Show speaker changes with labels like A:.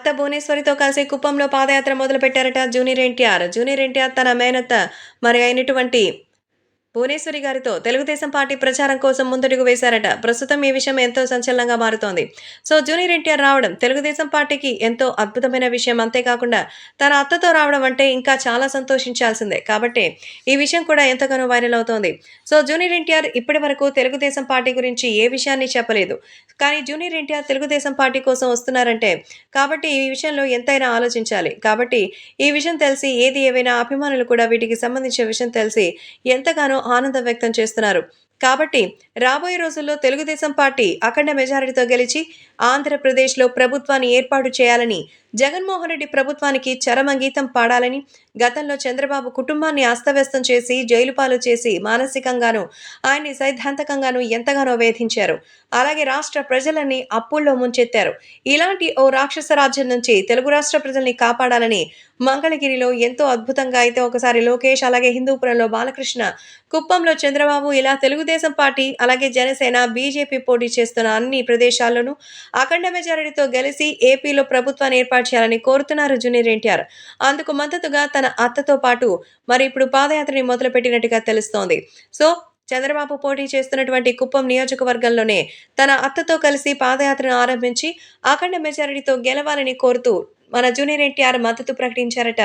A: అత్త భువనేశ్వరితో కలిసి కుప్పంలో పాదయాత్ర మొదలుపెట్టారట జూనియర్ ఎన్టీఆర్. జూనియర్ ఎన్టీఆర్ తన మేనత్త మరి అయినటువంటి భువనేశ్వరి గారితో తెలుగుదేశం పార్టీ ప్రచారం కోసం ముందడుగు వేశారట. ప్రస్తుతం ఈ విషయం ఎంతో సంచలనంగా మారుతోంది. సో జూనియర్ ఎన్టీఆర్ రావడం తెలుగుదేశం పార్టీకి ఎంతో అద్భుతమైన విషయం. అంతేకాకుండా తన అత్తతో రావడం అంటే ఇంకా చాలా సంతోషించాల్సిందే. కాబట్టి ఈ విషయం కూడా ఎంతగానో వైరల్ అవుతోంది. సో జూనియర్ ఎన్టీఆర్ ఇప్పటి వరకు తెలుగుదేశం పార్టీ గురించి ఏ విషయాన్ని చెప్పలేదు. కానీ జూనియర్ ఎన్టీఆర్ తెలుగుదేశం పార్టీ కోసం వస్తున్నారంటే కాబట్టి ఈ విషయంలో ఎంతైనా ఆలోచించాలి. కాబట్టి ఈ విషయం తెలిసి ఏది ఏవైనా అభిమానులు కూడా వీటికి సంబంధించిన విషయం తెలిసి ఎంతగానో ఆనందం వ్యక్తం చేస్తున్నారు. కాబట్టి రాబోయే రోజుల్లో తెలుగుదేశం పార్టీ అఖండ మెజారిటీతో గెలిచి ఆంధ్రప్రదేశ్లో ప్రభుత్వాన్ని ఏర్పాటు చేయాలని జగన్మోహన్ రెడ్డి ప్రభుత్వానికి చరమంగీతం పాడాలని గతంలో చంద్రబాబు కుటుంబాన్ని అస్తవ్యస్తం చేసి జైలుపాలు చేసి మానసికంగాను ఆయన్ని సైద్ధాంతకంగాను ఎంతగానో వేధించారు. అలాగే రాష్ట్ర ప్రజలని అప్పుల్లో ముంచెత్తారు. ఇలాంటి ఓ రాక్షస రాజ్యం నుంచి తెలుగు రాష్ట్ర ప్రజల్ని కాపాడాలని మంగళగిరిలో ఎంతో అద్భుతంగా అయితే ఒకసారి లోకేష్ అలాగే హిందూపురంలో బాలకృష్ణ కుప్పంలో చంద్రబాబు ఇలా తెలుగు తెలుగుదేశం పార్టీ అలాగే జనసేన బీజేపీ పోటీ చేస్తున్న అన్ని ప్రదేశాల్లోనూ అఖండ మెజారిటీతో గెలిచి ఏపీలో ప్రభుత్వాన్ని ఏర్పాటు చేయాలని కోరుతున్నారు జూనియర్ ఎన్టీఆర్. అందుకు మద్దతుగా తన అత్తతో పాటు మరి ఇప్పుడు పాదయాత్రని మొదలుపెట్టినట్టుగా తెలుస్తోంది. సో చంద్రబాబు పోటీ చేస్తున్నటువంటి కుప్పం నియోజకవర్గంలోనే తన అత్తతో కలిసి పాదయాత్రను ఆరంభించి అఖండ మెజారిటీతో గెలవాలని కోరుతూ మన జూనియర్ ఎన్టీఆర్ మద్దతు ప్రకటించారట